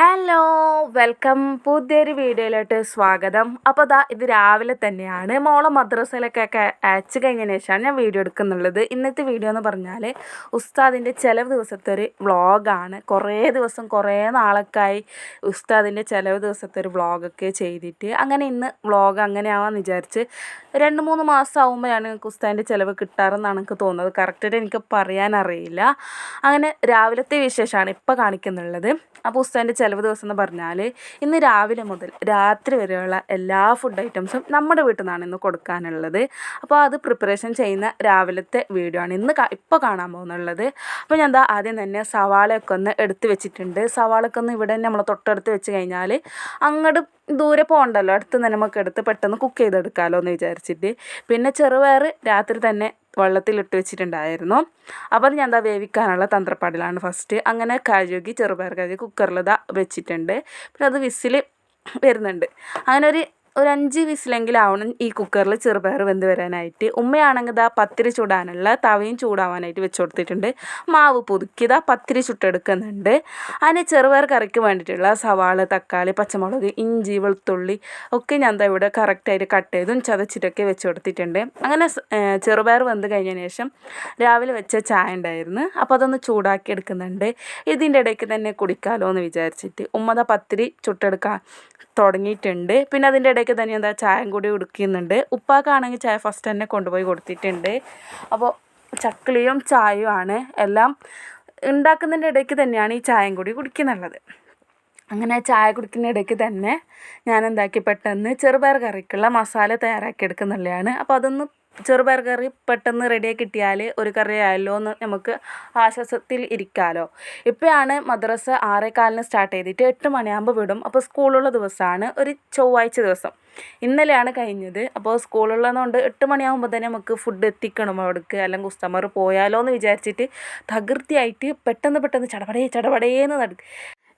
Hello! Welcome പുതിയൊരു വീഡിയോയിലോട്ട് സ്വാഗതം. അപ്പോൾ ദാ ഇത് രാവിലെ തന്നെയാണ്. മോളെ മദ്രസയിലൊക്കെ അയച്ചു കഴിഞ്ഞതിന് ശേഷമാണ് ഞാൻ വീഡിയോ എടുക്കുന്നുള്ളത്. ഇന്നത്തെ വീഡിയോ എന്ന് പറഞ്ഞാൽ ഉസ്താദിന്റെ ചിലവ് ദിവസത്തെ ഒരു വ്ളോഗാണ്. കുറേ ദിവസം കുറേ നാളൊക്കെയായി ഉസ്താദിന്റെ ചിലവ് ദിവസത്തെ ഒരു വ്ളോഗൊക്കെ ചെയ്തിട്ട് അങ്ങനെ ഇന്ന് വ്ളോഗ് അങ്ങനെയാവാന്ന് വിചാരിച്ച് രണ്ട് മൂന്ന് മാസം ആകുമ്പോഴാണ് എനിക്ക് ഉസ്താദിന്റെ ചിലവ് കിട്ടാറെന്നാണ് എനിക്ക് തോന്നുന്നത്. കറക്റ്റായിട്ട് എനിക്ക് പറയാനറിയില്ല അങ്ങനെ രാവിലത്തെ വിശേഷമാണ് ഇപ്പോൾ കാണിക്കുന്നുള്ളത്. അപ്പോൾ ഉസ്താദിന്റെ ചിലവ് ദിവസം എന്ന് പറഞ്ഞാൽ ഇന്ന് രാവിലെ മുതൽ രാത്രി വരെയുള്ള എല്ലാ ഫുഡ് ഐറ്റംസും നമ്മുടെ വീട്ടിൽ നിന്നാണ് ഇന്ന് കൊടുക്കാനുള്ളത്. അപ്പോൾ അത് പ്രിപ്പറേഷൻ ചെയ്യുന്ന രാവിലത്തെ വീഡിയോ ആണ് ഇന്ന് ഇപ്പോൾ കാണാൻ പോകുന്നുള്ളത്. അപ്പോൾ ഞാൻ എന്താ ആദ്യം തന്നെ സവാളയൊക്കെ ഒന്ന് എടുത്ത് വെച്ചിട്ടുണ്ട്. സവാളയൊക്കെ ഒന്ന് ഇവിടെ തന്നെ നമ്മൾ തൊട്ടടുത്ത് വെച്ച് കഴിഞ്ഞാൽ അങ്ങോട്ട് ദൂരെ പോകണ്ടല്ലോ. അടുത്ത് തന്നെ നമുക്ക് എടുത്ത് പെട്ടെന്ന് കുക്ക് ചെയ്തെടുക്കാമല്ലോ എന്ന് വിചാരിച്ചിട്ട്. പിന്നെ ചെറുപയർ രാത്രി തന്നെ വെള്ളത്തിലിട്ട് വെച്ചിട്ടുണ്ടായിരുന്നു. അപ്പോൾ ഞാൻ എന്താ വേവിക്കാനുള്ള തന്ത്രപ്പാടിലാണ് ഫസ്റ്റ് അങ്ങനെ കഴുകി ചെറുപയർ കഴുകി കുക്കറിൽ ഇതാ വെച്ചിട്ടുണ്ട്. പിന്നെ അത് വിസിൽ വരുന്നുണ്ട്. അങ്ങനെ ഒരു ഒരു അഞ്ച് വിസിലെങ്കിലാവണം ഈ കുക്കറിൽ ചെറുപയർ വെന്ത് വരാനായിട്ട്. ഉമ്മയാണെങ്കിൽ ഇതാ പത്തിരി ചൂടാനുള്ള തവയും ചൂടാവാനായിട്ട് വെച്ച് കൊടുത്തിട്ടുണ്ട് മാവ് പുതുക്കി ഇതാ പത്തിരി ചുട്ടെടുക്കുന്നുണ്ട്. അതിന് ചെറുപയർ കറിക്ക് വേണ്ടിയിട്ടുള്ള സവാള തക്കാളി പച്ചമുളക് ഇഞ്ചി വെളുത്തുള്ളി ഒക്കെ ഞാൻ എന്താ ഇവിടെ കറക്റ്റായിട്ട് കട്ട് ചെയ്തും ചതച്ചിട്ടൊക്കെ വെച്ച് കൊടുത്തിട്ടുണ്ട് അങ്ങനെ ചെറുപയർ വെന്ത് കഴിഞ്ഞതിന് ശേഷം രാവിലെ വെച്ച ചായ ഉണ്ടായിരുന്നു. അപ്പോൾ അതൊന്ന് ചൂടാക്കി എടുക്കുന്നുണ്ട്. ഇതിന്റെ ഇടയ്ക്ക് തന്നെ കുടിക്കാമല്ലോ എന്ന് വിചാരിച്ചിട്ട് ഉമ്മത പത്തിരി ചുട്ടെടുക്കാൻ തുടങ്ങിയിട്ടുണ്ട്. പിന്നെ അതിന്റെ ഇടയ്ക്ക് തന്നെ എന്താ ചായം കൂടി കുടിക്കുന്നുണ്ട് ഉപ്പാക്കാണെങ്കിൽ ചായ ഫസ്റ്റ് തന്നെ കൊണ്ടുപോയി കൊടുത്തിട്ടുണ്ട്. അപ്പോൾ ചക്കിളിയും ചായയുമാണ് എല്ലാം ഉണ്ടാക്കുന്നതിന്റെ ഇടയ്ക്ക് തന്നെയാണ് ഈ ചായയും കൂടി കുടിക്കുന്നുള്ളത് അങ്ങനെ ചായ കുടിക്കുന്ന ഇടയ്ക്ക് തന്നെ ഞാൻ എന്താക്കി പെട്ടെന്ന് ചെറുപയർ കറിക്കുള്ള മസാല തയ്യാറാക്കി എടുക്കുന്നുള്ളതാണ് അപ്പോൾ അതൊന്ന് ചെറുപയർ കറി പെട്ടെന്ന് റെഡിയായി കിട്ടിയാൽ ഒരു കറി ആയല്ലോ എന്ന് നമുക്ക് ആശ്വാസത്തിൽ ഇരിക്കാമല്ലോ ഇപ്പോഴാണ് മദ്രസ ആറേകാലിന് സ്റ്റാർട്ട് ചെയ്തിട്ട് എട്ട് മണിയാകുമ്പോൾ വിടും. അപ്പോൾ സ്കൂളുള്ള ദിവസമാണ് ഒരു ചൊവ്വാഴ്ച ദിവസം. ഇന്നലെയാണ് കഴിഞ്ഞത്. അപ്പോൾ സ്കൂളുള്ളതുകൊണ്ട് എട്ട് മണിയാകുമ്പോൾ തന്നെ നമുക്ക് ഫുഡ് എത്തിക്കണം അവിടേക്ക്. അല്ലെങ്കിൽ കസ്റ്റമർ പോയാലോ എന്ന് വിചാരിച്ചിട്ട് തകൃതിയായിട്ട് പെട്ടെന്ന് പെട്ടെന്ന് ചടപടേ ചടപടേന്ന് നട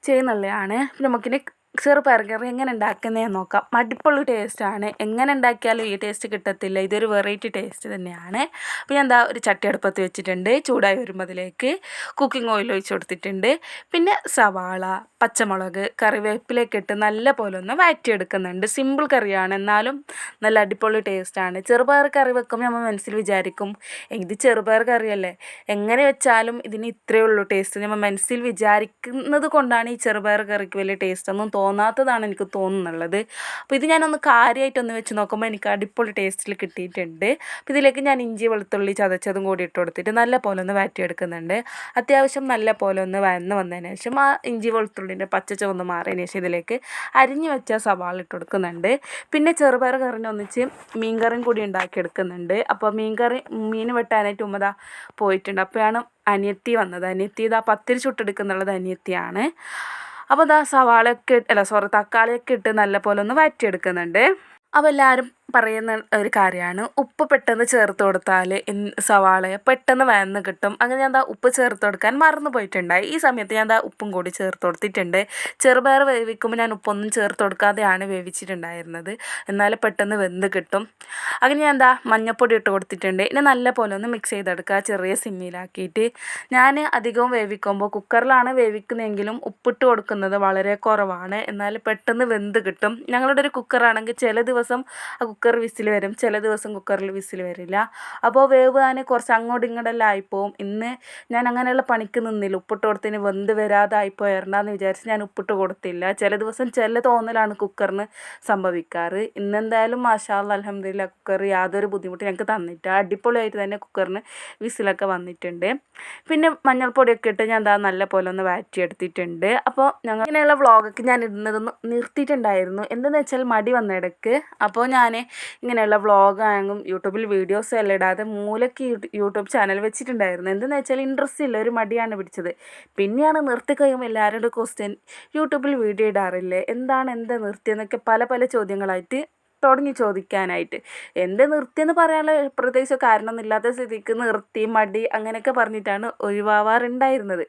ചെയ്യുന്നുള്ളതാണ് നമുക്കിനി ചെറുപയർ കറി എങ്ങനെ ഉണ്ടാക്കുന്നതെന്ന് നോക്കാം. മടിപ്പുള്ള ടേസ്റ്റാണ് എങ്ങനെ ഉണ്ടാക്കിയാലും ഈ ടേസ്റ്റ് കിട്ടത്തില്ല. ഇതൊരു വെറൈറ്റി ടേസ്റ്റ് തന്നെയാണ്. അപ്പോൾ ഞാൻ എന്താ ഒരു ചട്ടി അടുപ്പത്ത് വെച്ചിട്ടുണ്ട്. ചൂടായി വരുമ്പോൾ അതിലേക്ക് കുക്കിംഗ് ഓയിൽ ഒഴിച്ച് കൊടുത്തിട്ടുണ്ട്. പിന്നെ സവാള പച്ചമുളക് കറിവേപ്പിലേക്ക് ഇട്ട് നല്ല പോലെ ഒന്ന് വഴറ്റിയെടുക്കുന്നുണ്ട്. സിമ്പിൾ കറിയാണ്. എന്നാലും നല്ല അടിപൊളി ടേസ്റ്റാണ് ചെറുപയർ കറി വെക്കുമ്പോൾ നമ്മൾ മനസ്സിൽ വിചാരിക്കും ഇത് ചെറുപയർ കറിയല്ലേ? എങ്ങനെ വെച്ചാലും ഇതിന് ഇത്രയേ ഉള്ളൂ ടേസ്റ്റ് നമ്മൾ മനസ്സിൽ വിചാരിക്കുന്നത് കൊണ്ടാണ് ഈ ചെറുപയർ കറിക്ക് വലിയ ടേസ്റ്റ് ഒന്നും തോന്നാത്തതാണ് എനിക്ക് തോന്നുന്നുള്ളത്. അപ്പോൾ ഇത് ഞാനൊന്ന് കാര്യമായിട്ടൊന്ന് വെച്ച് നോക്കുമ്പോൾ എനിക്ക് അടിപൊളി ടേസ്റ്റിൽ കിട്ടിയിട്ടുണ്ട്. അപ്പോൾ ഇതിലേക്ക് ഞാൻ ഇഞ്ചി വെളുത്തുള്ളി ചതച്ചതും കൂടി ഇട്ട് കൊടുത്തിട്ട് നല്ല പോലെ ഒന്ന് വഴറ്റിയെടുക്കുന്നുണ്ട്. അത്യാവശ്യം നല്ല പോലെ ഒന്ന് വഴന്ന് വന്നതിന് ശേഷം ആ ഇഞ്ചി വെളുത്തുള്ളിന്റെ പച്ച ചുവന്ന് മാറിയതിന് ശേഷം ഇതിലേക്ക് അരിഞ്ഞു വെച്ച സവാള ഇട്ട് കൊടുക്കുന്നുണ്ട്. പിന്നെ ചെറുപയർ കറിന് ഒന്നിച്ച് മീൻ കറിയും കൂടി ഉണ്ടാക്കിയെടുക്കുന്നുണ്ട് അപ്പോൾ മീൻ കറി മീൻ വെട്ടാനായിട്ട് ഉമ്മത പോയിട്ടുണ്ട്. അപ്പോഴാണ് അനിയത്തി വന്നത്. അനിയത്തി ഇതാ പത്തിരി ചുട്ടെടുക്കുന്നുള്ളത് അനിയത്തിയാണ്. അപ്പോൾ ദാ സവാളയൊക്കെ അല്ല സോറി തക്കാളിയൊക്കെ ഇട്ട് നല്ല പോലെ ഒന്ന് വഴറ്റിയെടുക്കുന്നുണ്ട് അപ്പോൾ എല്ലാവരും പറയുന്ന ഒരു കാര്യമാണ്. ഉപ്പ് പെട്ടെന്ന് ചേർത്ത് കൊടുത്താൽ സവാളയെ പെട്ടെന്ന് വേന്ന് കിട്ടും. അങ്ങനെ ഞാൻ എന്താ ഉപ്പ് ചേർത്ത് കൊടുക്കാൻ മറന്നു പോയിട്ടുണ്ടായി. ഈ സമയത്ത് ഞാൻ എന്താ ഉപ്പും കൂടി ചേർത്ത് കൊടുത്തിട്ടുണ്ട്. ചെറുപയർ വേവിക്കുമ്പോൾ ഞാൻ ഉപ്പൊന്നും ചേർത്ത് കൊടുക്കാതെയാണ് വേവിച്ചിട്ടുണ്ടായിരുന്നത്. എന്നാൽ പെട്ടെന്ന് വെന്ത് കിട്ടും. അങ്ങനെ ഞാൻ എന്താ മഞ്ഞപ്പൊടി ഇട്ട് കൊടുത്തിട്ടുണ്ട്. ഇനി നല്ല പോലെ ഒന്ന് മിക്സ് ചെയ്തെടുക്കുക ചെറിയ സിമ്മിലാക്കിയിട്ട്. ഞാൻ അധികവും വേവിക്കുമ്പോൾ കുക്കറിലാണ് വേവിക്കുന്നതെങ്കിലും ഉപ്പിട്ട് കൊടുക്കുന്നത് വളരെ കുറവാണ്. എന്നാൽ പെട്ടെന്ന് വെന്ത് കിട്ടും. ഞങ്ങളുടെ ഒരു കുക്കറാണെങ്കിൽ ചില ദിവസം ആ കുക്കർ വിസിൽ വരും. ചില ദിവസം കുക്കറിൽ വിസിൽ വരില്ല. അപ്പോൾ വേവാൻ കുറച്ച് അങ്ങോട്ടും ഇങ്ങോട്ടെല്ലാം ആയിപ്പോവും. ഇന്ന് ഞാൻ അങ്ങനെയുള്ള പണിക്ക് നിന്നില്ല. ഉപ്പിട്ട് കൊടുത്തിന് വെന്ത് വരാതെ ആയിപ്പോയറണ്ടെന്ന് വിചാരിച്ച് ഞാൻ ഉപ്പിട്ട് കൊടുത്തില്ല. ചില ദിവസം ചില തോന്നലാണ് കുക്കറിന് സംഭവിക്കാറ്. ഇന്നെന്തായാലും മാഷാല്ല അലഹമ്മദില്ല കുക്കർ യാതൊരു ബുദ്ധിമുട്ടും ഞങ്ങൾക്ക് തന്നിട്ട് അടിപൊളിയായിട്ട് തന്നെ കുക്കറിന് വിസിലൊക്കെ വന്നിട്ടുണ്ട്. പിന്നെ മഞ്ഞൾപ്പൊടിയൊക്കെ ഇട്ട് ഞാൻ എന്താ നല്ല പോലെ ഒന്ന് വാറ്റിയെടുത്തിട്ടുണ്ട് അപ്പോൾ ഞങ്ങൾ ഇങ്ങനെയുള്ള വ്ളോഗൊക്കെ ഞാൻ ഇടുന്നതൊന്ന് നിർത്തിയിട്ടുണ്ടായിരുന്നു. എന്തെന്ന് വെച്ചാൽ മടി വന്നിടക്ക് അപ്പോൾ ഞാൻ ഇങ്ങനെയുള്ള വ്ളോഗാണെങ്കിലും യൂട്യൂബിൽ വീഡിയോസ് എല്ലാം ഇടാതെ മൂലയ്ക്ക് യൂട്യൂബ് ചാനൽ വെച്ചിട്ടുണ്ടായിരുന്നു. എന്തെന്ന് വെച്ചാൽ ഇൻട്രസ്റ്റ് ഇല്ല ഒരു മടിയാണ് പിടിച്ചത്. പിന്നെയാണ് നിർത്തി കഴിയുമ്പോൾ എല്ലാവരുടെ ക്വസ്റ്റ്യൻ യൂട്യൂബിൽ വീഡിയോ ഇടാറില്ലേ? എന്താണ് എന്താ നിർത്തിയെന്നൊക്കെ പല പല ചോദ്യങ്ങളായിട്ട് തുടങ്ങി ചോദിക്കാനായിട്ട്. എന്ത് നിർത്തിയെന്ന് പറയാനുള്ള പ്രത്യേകിച്ച് കാരണമൊന്നുമില്ലാത്ത സ്ഥിതിക്ക് നിർത്തി മടി അങ്ങനെയൊക്കെ പറഞ്ഞിട്ടാണ് ഒഴിവാവാറുണ്ടായിരുന്നത്.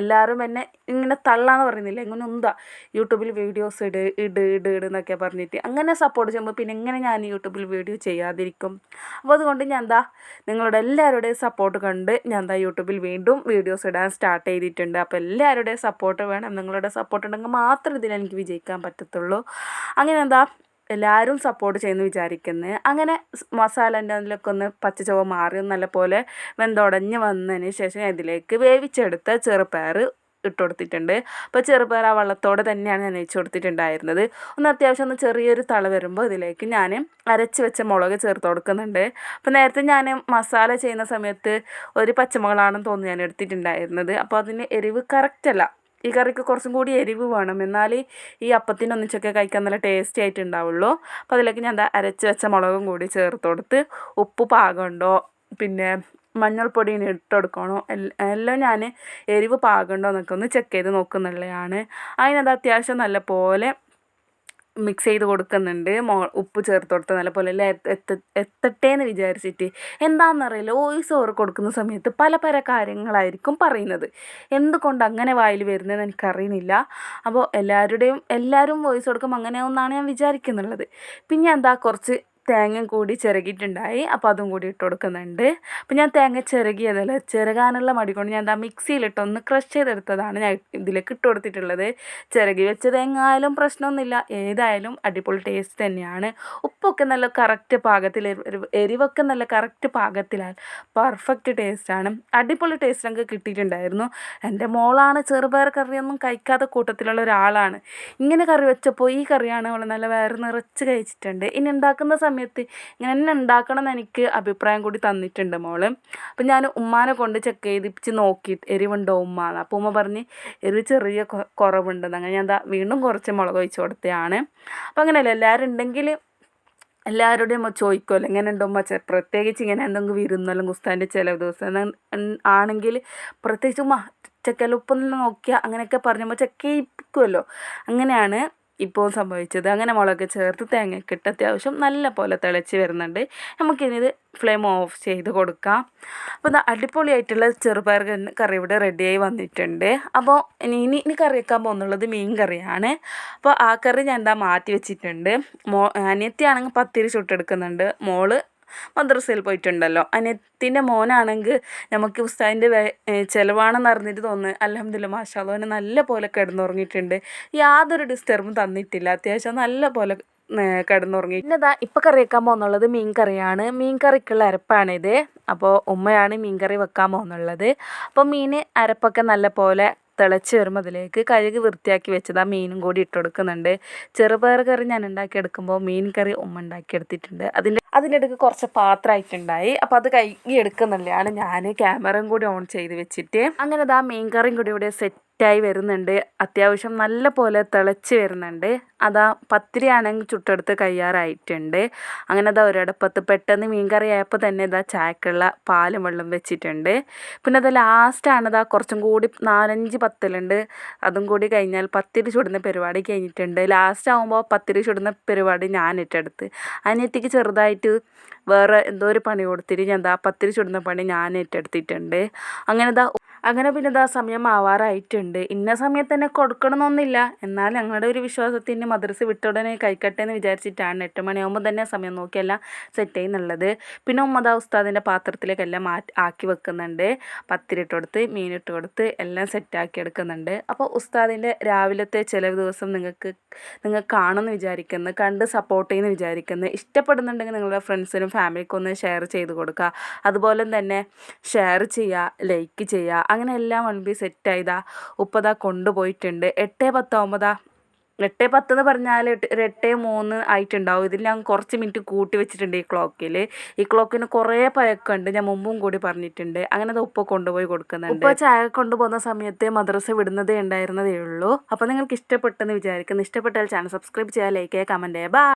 എല്ലാവരും എന്നെ ഇങ്ങനെ തള്ളാന്ന് പറയുന്നില്ല? ഇങ്ങനെ എന്താ യൂട്യൂബിൽ വീഡിയോസ് ഇട് ഇട് ഇട് ഇട് എന്നൊക്കെ പറഞ്ഞിട്ട്. അങ്ങനെ സപ്പോർട്ട് ചെയ്യുമ്പോൾ പിന്നെ എങ്ങനെ ഞാൻ യൂട്യൂബിൽ വീഡിയോ ചെയ്യാതിരിക്കും? അപ്പോൾ അതുകൊണ്ട് ഞാൻ എന്താ നിങ്ങളുടെ എല്ലാവരുടെയും സപ്പോർട്ട് കണ്ട് ഞാൻ എന്താ യൂട്യൂബിൽ വീണ്ടും വീഡിയോസ് ഇടാൻ സ്റ്റാർട്ട് ചെയ്തിട്ടുണ്ട്. അപ്പോൾ എല്ലാവരുടെയും സപ്പോർട്ട് വേണം. നിങ്ങളുടെ സപ്പോർട്ട് ഉണ്ടെങ്കിൽ മാത്രം ഇതിൽ എനിക്ക് വിജയിക്കാൻ പറ്റത്തുള്ളൂ. അങ്ങനെ എന്താ എല്ലാവരും സപ്പോർട്ട് ചെയ്യുന്നു വിചാരിക്കുന്നത് അങ്ങനെ മസാലേന്റെ അതിലൊക്കെ ഒന്ന് പച്ച ചുവ മാറി നല്ലപോലെ വെന്തുടഞ്ഞ് വന്നതിന് ശേഷം ഇതിലേക്ക് വേവിച്ചെടുത്ത ചെറുപയർ ഇട്ട് കൊടുത്തിട്ടുണ്ട്. അപ്പോൾ ചെറുപയർ ആ വെള്ളത്തോടെ തന്നെയാണ് ഞാൻ വെച്ച് കൊടുത്തിട്ടുണ്ടായിരുന്നത്. ഒന്ന് അത്യാവശ്യം ഒന്ന് ചെറിയൊരു തള വരുമ്പോൾ ഇതിലേക്ക് ഞാൻ അരച്ച് വെച്ച മുളക് ചേർത്ത് കൊടുക്കുന്നുണ്ട്. അപ്പോൾ നേരത്തെ ഞാൻ മസാല ചെയ്യുന്ന സമയത്ത് ഒരു പച്ചമുളകാണെന്ന് തോന്നുന്നു ഞാൻ എടുത്തിട്ടുണ്ടായിരുന്നത്. അപ്പോൾ അതിന് എരിവ് കറക്റ്റല്ല ഈ കറിക്ക് കുറച്ചും കൂടി എരിവ് വേണം. എന്നാൽ ഈ അപ്പത്തിന്റെ ഒന്നിച്ചൊക്കെ കഴിക്കാൻ നല്ല ടേസ്റ്റി ആയിട്ട് ഉണ്ടാവുള്ളൂ. അപ്പോൾ അതിലേക്ക് ഞാൻ എന്താ അരച്ച് വെച്ച മുളകും കൂടി ചേർത്ത് കൊടുത്ത് ഉപ്പ് പാകമുണ്ടോ പിന്നെ മഞ്ഞൾപ്പൊടി ഇനി ഇട്ട് കൊടുക്കണോ? എല്ലാം ഞാൻ എരിവ് പാകമുണ്ടോ എന്നൊക്കെ ഒന്ന് ചെക്ക് ചെയ്ത് നോക്കുന്നുള്ളതാണ് അതിനത് അത്യാവശ്യം നല്ല പോലെ മിക്സ് ചെയ്ത് കൊടുക്കുന്നുണ്ട്. മോ ഉപ്പ് ചേർത്ത് കൊടുത്ത് നല്ലപോലെ അല്ലേ എത്ത എത്തട്ടെ എന്ന് വിചാരിച്ചിട്ട്. എന്താണെന്നറിയില്ല വോയിസ് ഓർ കൊടുക്കുന്ന സമയത്ത് പല പല കാര്യങ്ങളായിരിക്കും പറയുന്നത്. എന്തുകൊണ്ട് അങ്ങനെ വായിൽ വരുന്നതെന്ന് എനിക്കറിയുന്നില്ല. അപ്പോൾ എല്ലാവരുടെയും എല്ലാവരും വോയിസ് കൊടുക്കുമ്പോൾ അങ്ങനെ ഒന്നാണ് ഞാൻ വിചാരിക്കുന്നുള്ളത്. പിന്നെ എന്താ കുറച്ച് തേങ്ങ കൂടി ചിരകിയിട്ടുണ്ടായി അപ്പോൾ അതും കൂടി ഇട്ട് കൊടുക്കുന്നുണ്ട്. അപ്പോൾ ഞാൻ തേങ്ങ ചിരകിയതല്ല ചിരകാനുള്ള മടി കൊണ്ട് ഞാൻ എന്താ മിക്സിയിലിട്ടൊന്ന് ക്രഷ് ചെയ്തെടുത്തതാണ് ഞാൻ ഇതിലേക്ക് ഇട്ട് കൊടുത്തിട്ടുള്ളത്. ചിരകി വെച്ച തേങ്ങ ആയാലും പ്രശ്നമൊന്നുമില്ല. ഏതായാലും അടിപൊളി ടേസ്റ്റ് തന്നെയാണ്. ഉപ്പൊക്കെ നല്ല കറക്റ്റ് പാകത്തിൽ എരിവൊക്കെ നല്ല കറക്റ്റ് പാകത്തിലാൽ പെർഫെക്റ്റ് ടേസ്റ്റാണ് അടിപൊളി ടേസ്റ്റ് ഞങ്ങൾക്ക് കിട്ടിയിട്ടുണ്ടായിരുന്നു. എന്റെ മോളാണ് ചെറുപയർ കറിയൊന്നും കഴിക്കാത്ത കൂട്ടത്തിലുള്ള ഒരാളാണ്. ഇങ്ങനെ കറി വെച്ചപ്പോൾ ഈ കറിയാണ് അവൾ നല്ല വയറ് നിറച്ച് കഴിച്ചിട്ടുണ്ട്. ഇനി ഉണ്ടാക്കുന്ന സമയത്ത് ഇങ്ങനെ തന്നെ ഉണ്ടാക്കണം എന്ന് എനിക്ക് അഭിപ്രായം കൂടി തന്നിട്ടുണ്ട് മോൾ. അപ്പം ഞാൻ ഉമ്മാനെ കൊണ്ട് ചെക്ക് ചെയ്തിപ്പിച്ച് നോക്കി എരിവുണ്ടോ ഉമ്മ അപ്പോൾ ഉമ്മ പറഞ്ഞ് എരിവ് ചെറിയ കുറവുണ്ടെന്ന്. അങ്ങനെ ഞാൻ എന്താ വീണ്ടും കുറച്ച് മുളക് ഒഴിച്ച് കൊടുത്തതാണ് അപ്പം അങ്ങനെയല്ല എല്ലാവരും ഉണ്ടെങ്കിൽ എല്ലാവരോടും ചോദിക്കുമല്ലോ എങ്ങനെ ഉണ്ടോ ഉമ്മ? പ്രത്യേകിച്ച് ഇങ്ങനെ എന്തെങ്കിലും വിരുന്നല്ലോ ഗുസ്താന്റെ ചില ദിവസം ആണെങ്കിൽ പ്രത്യേകിച്ച് ഉമ്മ ചെക്കലുപ്പൊന്നും നോക്കിയാൽ അങ്ങനെയൊക്കെ പറഞ്ഞപ്പോൾ ചെക്കയിപ്പിക്കുമല്ലോ അങ്ങനെയാണ് ഇപ്പോൾ സംഭവിച്ചത്. അങ്ങനെ മുളക് ചേർത്ത് തേങ്ങയൊക്കെ ഇട്ട് അത്യാവശ്യം നല്ല പോലെ തിളച്ച് വരുന്നുണ്ട്. നമുക്കിനിത് ഫ്ലെയിം ഓഫ് ചെയ്ത് കൊടുക്കാം. അപ്പോൾ ഇത് അടിപൊളിയായിട്ടുള്ള ചെറുപയർ കറി ഇവിടെ റെഡിയായി വന്നിട്ടുണ്ട്. അപ്പോൾ ഇനി ഇനി ഇനി കറി വെക്കാൻ പോകുന്നുള്ളത് മീൻ കറിയാണ്. അപ്പോൾ ആ കറി ഞാൻ എന്താ മാറ്റി വെച്ചിട്ടുണ്ട്. മോ അനിയത്തിയാണെങ്കിൽ പത്തിരി ചുട്ടെടുക്കുന്നുണ്ട്. മോൾ മദ്രസയിൽ പോയിട്ടുണ്ടല്ലോ. അനിയത്തിന്റെ മോനാണെങ്കിൽ നമുക്ക് ഉസ്താദിന്റെ ചിലവാണെന്ന് അറിഞ്ഞിട്ട് തോന്നുന്നു. അലഹമ്മദില്ല മാഷാലോന് നല്ല പോലെ കിടന്നുറങ്ങിയിട്ടുണ്ട്. യാതൊരു ഡിസ്റ്റർബും തന്നിട്ടില്ല. അത്യാവശ്യം നല്ല പോലെ കിടന്നുറങ്ങി. പിന്നെതാ ഇപ്പം കറി വെക്കാൻ പോകുന്നുള്ളത് മീൻ കറിയാണ് മീൻ കറിക്കുള്ള അരപ്പാണിത് അപ്പോൾ ഉമ്മയാണ് മീൻ കറി വെക്കാൻ പോകുന്നുള്ളത്. അപ്പോൾ മീൻ അരപ്പൊക്കെ നല്ല പോലെ തിളച്ച് വരുമ്പോൾ അതിലേക്ക് കഴുകി വൃത്തിയാക്കി വെച്ചത് മീനും കൂടി ഇട്ട് കൊടുക്കുന്നുണ്ട്. ചെറുപയർ കറി ഞാൻ ഉണ്ടാക്കിയെടുക്കുമ്പോൾ മീൻ കറി ഉമ്മ ഉണ്ടാക്കിയെടുത്തിട്ടുണ്ട്. അതിന്റെ അതിന്റെ ഇടയ്ക്ക് കുറച്ച് പാത്രമായിട്ടുണ്ടായി. അപ്പോൾ അത് കഴുകി എടുക്കുന്നുള്ളതാണ് ഞാൻ ക്യാമറയും കൂടി ഓൺ ചെയ്ത് വെച്ചിട്ട്. അങ്ങനെ ആ മീൻ കറിയും കൂടി ഇവിടെ സെറ്റ് സെറ്റായി വരുന്നുണ്ട്. അത്യാവശ്യം നല്ല പോലെ തിളച്ച് വരുന്നുണ്ട്. അതാ പത്തിരി ആണെങ്കിൽ ചുട്ടെടുത്ത് കയ്യാറായിട്ടുണ്ട്. അങ്ങനെ അതാ ഒരടപ്പത്ത് പെട്ടെന്ന് മീൻ കറി ആയപ്പോൾ തന്നെ ഇതാ ചായക്കുള്ള പാലും വെള്ളം വെച്ചിട്ടുണ്ട്. പിന്നെ അത് ലാസ്റ്റാണ് ഇതാ കുറച്ചും കൂടി നാലഞ്ച് പത്തലുണ്ട്. അതും കൂടി കഴിഞ്ഞാൽ പത്തിരി ചുടുന്ന പരിപാടി കഴിഞ്ഞിട്ടുണ്ട്. ലാസ്റ്റ് ആകുമ്പോൾ പത്തിരി ചുടുന്ന പരിപാടി ഞാൻ ഏറ്റെടുത്ത്. അനിയത്തിക്ക് ചെറുതായിട്ട് വേറെ എന്തോ ഒരു പണി കൊടുത്തിട്ട് ഞാൻ എന്താ പത്തിരി ചുടുന്ന പണി ഞാൻ ഏറ്റെടുത്തിട്ടുണ്ട്. അങ്ങനെ ഇതാ അങ്ങനെ പിന്നെ ഇതാ സമയം ആവാറായിട്ടുണ്ട്. ഇന്ന സമയത്ത് തന്നെ കൊടുക്കണമെന്നൊന്നുമില്ല. എന്നാൽ ഞങ്ങളുടെ ഒരു വിശ്വാസത്തിന് മദ്രസ വിട്ട ഉടനെ കഴിക്കട്ടെ എന്ന് വിചാരിച്ചിട്ടാണ്. എട്ട് മണിയാകുമ്പോൾ തന്നെ സമയം നോക്കിയെല്ലാം സെറ്റ് ചെയ്യുന്നുള്ളത്. പിന്നെ ഉമ്മദ ഉസ്താദിന്റെ പാത്രത്തിലേക്കെല്ലാം മാറ്റി ആക്കി വെക്കുന്നുണ്ട്. പത്തിരിട്ട് കൊടുത്ത് മീനിട്ട് കൊടുത്ത് എല്ലാം സെറ്റാക്കി എടുക്കുന്നുണ്ട്. അപ്പോൾ ഉസ്താദിന്റെ രാവിലത്തെ ചില ദിവസം നിങ്ങൾക്ക് നിങ്ങൾ കാണുമെന്ന് വിചാരിക്കുന്നു. കണ്ട് സപ്പോർട്ട് ചെയ്യുന്നു വിചാരിക്കുന്നു. ഇഷ്ടപ്പെടുന്നുണ്ടെങ്കിൽ നിങ്ങളുടെ ഫ്രണ്ട്സിനും ഫാമിലിക്കും ഒന്ന് ഷെയർ ചെയ്ത് കൊടുക്കുക. അതുപോലെ തന്നെ ഷെയർ ചെയ്യുക ലൈക്ക് ചെയ്യുക. അങ്ങനെ എല്ലാം വൺ സെറ്റ് ആയതാ. ഉപ്പതാ കൊണ്ടുപോയിട്ടുണ്ട്. എട്ട് പത്താവുമ്പോതാ എട്ട് പത്ത് എന്ന് പറഞ്ഞാൽ ഒരു എട്ട് മൂന്ന് ആയിട്ടുണ്ടാവും. ഇതിൽ ഞാൻ കുറച്ച് മിനിറ്റ് കൂട്ടി വെച്ചിട്ടുണ്ട് ഈ ക്ലോക്കിൽ ഈ ക്ലോക്കിന് കുറേ പഴക്കമുണ്ട്. ഞാൻ മുമ്പും കൂടി പറഞ്ഞിട്ടുണ്ട്. അങ്ങനെ അത് ഉപ്പ കൊണ്ടുപോയി കൊടുക്കുന്നുണ്ട്. ഉപ്പ ചായ കൊണ്ടുപോകുന്ന സമയത്ത് മദ്രസ വിടുന്നതേ ഉണ്ടായിരുന്നതേ ഉള്ളൂ. അപ്പോൾ നിങ്ങൾക്ക് ഇഷ്ടപ്പെട്ടെന്ന് വിചാരിക്കുന്നു. ഇഷ്ടപ്പെട്ടാൽ ചാനൽ സബ്സ്ക്രൈബ് ചെയ്യുക ലൈക്ക് ചെയ്യുക കമന്റ് ചെയ്യുക